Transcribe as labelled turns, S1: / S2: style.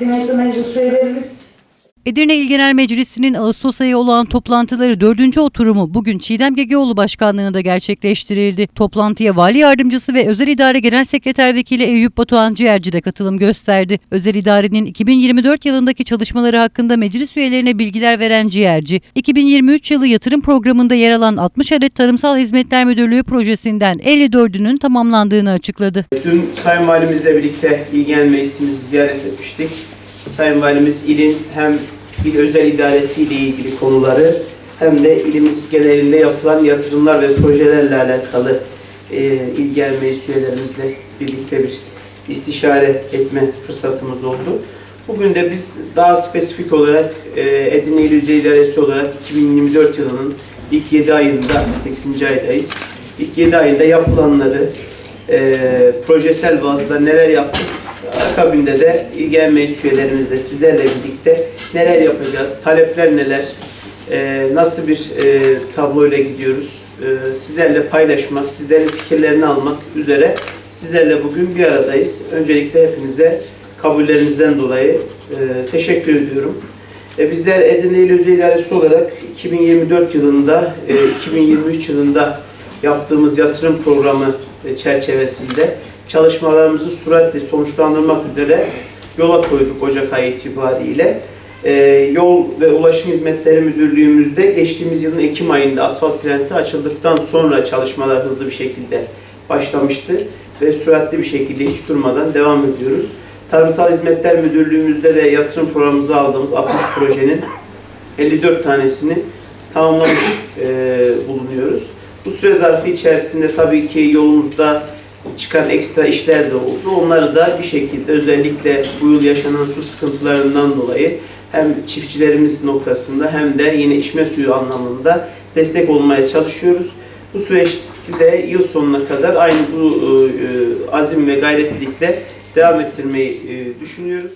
S1: Kıymetli meclis üyelerimiz,
S2: Edirne İl Genel Meclisi'nin Ağustos ayı olan toplantıları dördüncü oturumu bugün Çiğdem Gegeoğlu başkanlığında gerçekleştirildi. Toplantıya Vali Yardımcısı ve Özel İdare Genel Sekreter Vekili Eyüp Batuhan Ciğerci de katılım gösterdi. Özel İdare'nin 2024 yılındaki çalışmaları hakkında meclis üyelerine bilgiler veren Ciğerci, 2023 yılı yatırım programında yer alan 60 adet Tarımsal Hizmetler Müdürlüğü projesinden 54'ünün tamamlandığını açıkladı.
S3: Dün Sayın Valimizle birlikte İl Genel Meclisimizi ziyaret etmiştik. Sayın Valimiz ilin hem il özel idaresi ile ilgili konuları hem de ilimiz genelinde yapılan yatırımlar ve projelerle alakalı e, il genel meclis üyelerimizle birlikte bir istişare etme fırsatımız oldu. Bugün de biz daha spesifik olarak e, Edirne İl Özel İdaresi olarak 2024 yılının ilk 7 ayında, 8. aydayız. İlk 7 ayında yapılanları, e, projesel bazda neler yaptık, akabinde de Genel Meclis üyelerimizle sizlerle birlikte neler yapacağız, talepler neler, e, nasıl bir e, tabloyla gidiyoruz, e, sizlerle paylaşmak, sizlerin fikirlerini almak üzere sizlerle bugün bir aradayız. Öncelikle hepinize kabullerinizden dolayı e, teşekkür ediyorum. Bizler Edirne İl Özel İdaresi olarak 2024 yılında, e, 2023 yılında yaptığımız yatırım programı çerçevesinde çalışmalarımızı süratle sonuçlandırmak üzere yola koyduk Ocak ayı itibariyle. E, Yol ve Ulaşım Hizmetleri Müdürlüğümüzde geçtiğimiz yılın Ekim ayında asfalt plenti açıldıktan sonra çalışmalar hızlı bir şekilde başlamıştı ve süratli bir şekilde hiç durmadan devam ediyoruz. Tarımsal Hizmetler Müdürlüğümüzde de yatırım programımıza aldığımız 60 projenin 54 tanesini tamamlamış e, bulunuyoruz. Bu süre zarfı içerisinde tabii ki yolumuzda çıkan ekstra işler de oldu. Onları da bir şekilde özellikle bu yıl yaşanan su sıkıntılarından dolayı hem çiftçilerimiz noktasında hem de yine içme suyu anlamında destek olmaya çalışıyoruz. Bu süreçte yıl sonuna kadar aynı bu e, e, azim ve gayretlilikle devam ettirmeyi e, düşünüyoruz.